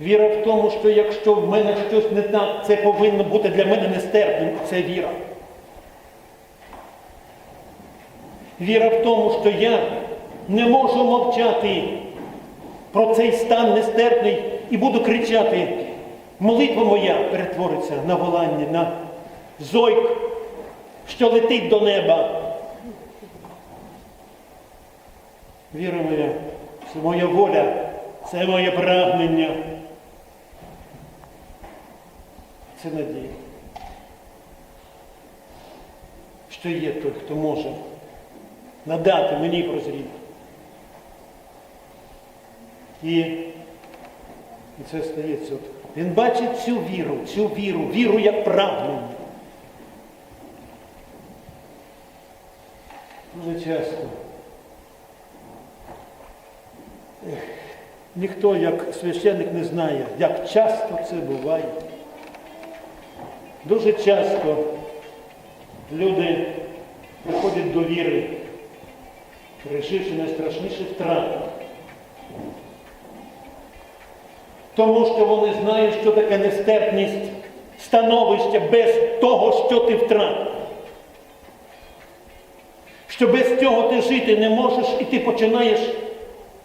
Віра в тому, що якщо в мене щось не так, це повинно бути для мене нестерпним. Це віра. Віра в тому, що я не можу мовчати про цей стан нестерпний і буду кричати. Молитва моя перетвориться на волання, на зойк, що летить до неба. Віра моя, це моя воля, це моє прагнення. Це надія. Що є той, хто може надати мені прозріти. І, і це стається. Він бачить цю віру, цю віру, віру як прагнення. Дуже часто. Ніхто, як священник, не знає, як часто це буває. Дуже часто люди приходять до віри, переживши найстрашніші втрати. Тому що вони знають, що таке нестерпність становища без того, що ти втратив. Що без цього ти жити не можеш, і ти починаєш,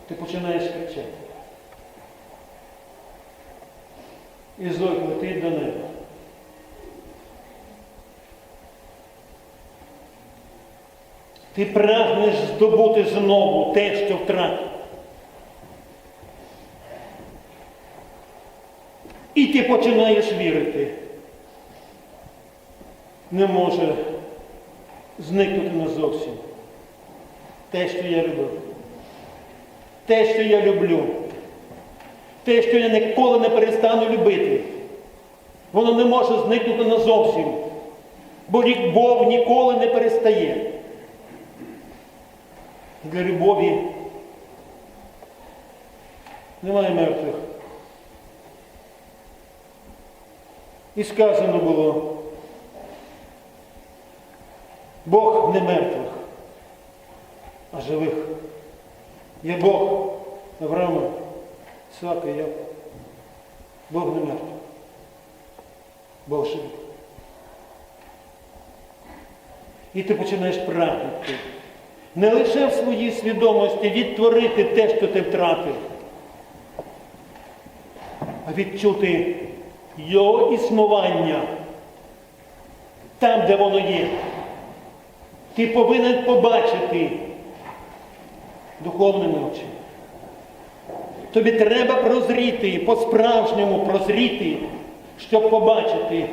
ти починаєш кричати. І зойк летить до неба. Ти прагнеш здобути знову те, що втратив. І ти починаєш вірити. Не може зникнути назовсім. Те, що я люблю. Те, що я люблю. Те, що я ніколи не перестану любити. Воно не може зникнути назовсім. Бо любов ніколи не перестає. Для любові немає мертвих. І сказано було, Бог не мертвих, а живих. Є Бог Авраама, І Якова. Бог не мертвий. Бог живий. І ти починаєш прагнути не лише в своїй свідомості відтворити те, що ти втратив, а відчути його існування там, де воно є. Ти повинен побачити духовними очима. Тобі треба прозріти, по-справжньому прозріти, щоб побачити